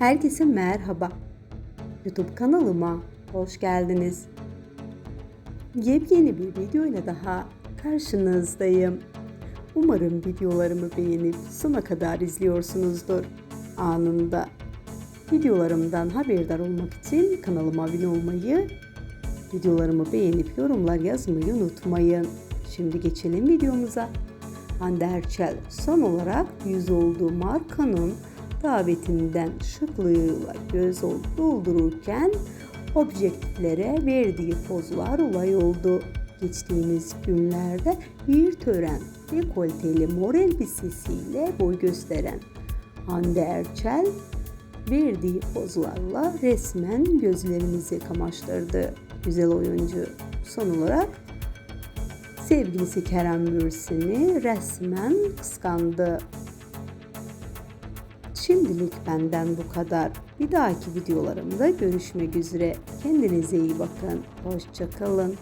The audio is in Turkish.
Herkese merhaba. YouTube kanalıma hoş geldiniz. Yepyeni bir video ile daha karşınızdayım. Umarım videolarımı beğenip sona kadar izliyorsunuzdur. Anında videolarımdan haberdar olmak için kanalıma abone olmayı, videolarımı beğenip yorumlar yazmayı unutmayın. Şimdi geçelim videomuza. Hande Erçel son olarak yüz olduğu markanın davetinden şıklığıyla göz doldururken objektiflere verdiği pozlar olay oldu. Geçtiğimiz günlerde bir tören dekolteli mor elbisesiyle boy gösteren Hande Erçel verdiği pozlarla resmen gözlerimizi kamaştırdı. Güzel oyuncu son olarak sevgilisi Kerem Bürsin'i resmen kıskandı. Şimdilik benden bu kadar. Bir dahaki videolarımda görüşmek üzere. Kendinize iyi bakın. Hoşçakalın.